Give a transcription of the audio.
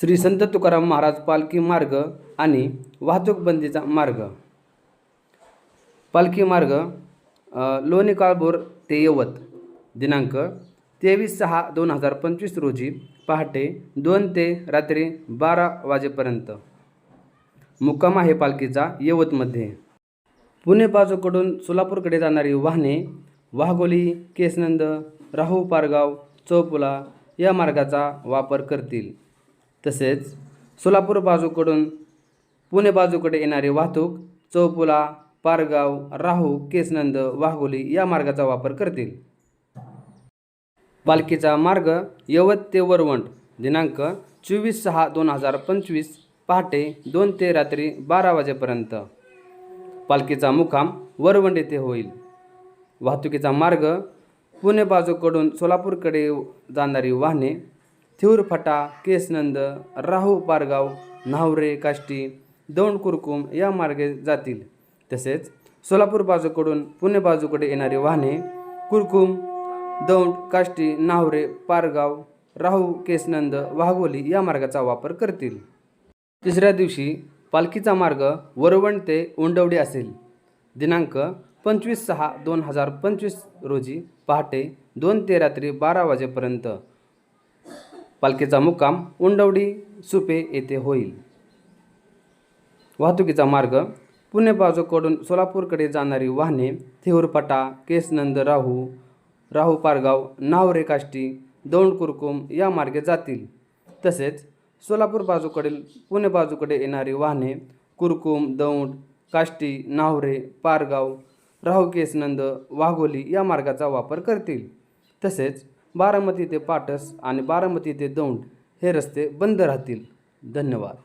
श्री संत तुकाराम महाराज पालखी मार्ग आणि वाहतूक बंदीचा मार्ग. पालखी मार्ग लोणी काळभोर ते यवत दिनांक तेवीस सहा दोन हजार पंचवीस रोजी पहाटे दोन ते रात्री बारा वाजेपर्यंत. मुक्काम आहे पालखीचा यवतमध्ये. पुणे बाजूकडून सोलापूरकडे जाणारी वाहने वाघोली केसनंद राहू पारगाव चौपुला या मार्गाचा वापर करतील. तसेच सोलापूर बाजूकडून पुणे बाजूकडे येणारी वाहतूक चौपुला पारगाव राहू केसनंद वाघोली या मार्गाचा वापर करतील. पालखीचा मार्ग यवत ते वरवंट दिनांक चोवीस सहा दोन हजार पंचवीस पहाटे दोन ते रात्री बारा वाजेपर्यंत. पालखीचा मुक्काम वरवंड येथे होईल. वाहतुकीचा मार्ग पुणे बाजूकडून सोलापूरकडे जाणारी वाहने थिऊरफटा केसनंद राहू पारगाव न्हावरे काष्टी दौंड कुरकुम या मार्गे जातील. तसेच सोलापूर बाजूकडून पुणे बाजूकडे येणारी वाहने कुरकुम दौंड काष्टी न्हावरे पारगाव राहू केसनंद वाघोली या मार्गाचा वापर करतील. तिसऱ्या दिवशी पालखीचा मार्ग वरवण ते उंडवडी असेल. दिनांक पंचवीस सहा दोन हजार पंचवीस रोजी पहाटे दोन ते रात्री बारा वाजेपर्यंत पालखीचा मुक्काम उंडवडी सुपे येथे होईल. वाहतुकीचा मार्ग पुणे बाजूकडून सोलापूरकडे जाणारी वाहने थिहूरपटा केसनंद राहू राहू पारगाव नावरे काष्टी दौंड कुरकुम या मार्गे जातील. तसेच सोलापूर बाजूकडील पुणे बाजूकडे येणारी वाहने कुरकुम दौंड काष्टी नावरे पारगाव राहू केसनंद वाघोली या मार्गाचा वापर करतील. तसेच बारामती ते पाटस आणि बारामती ते दौंड हे रस्ते बंद राहतील. धन्यवाद.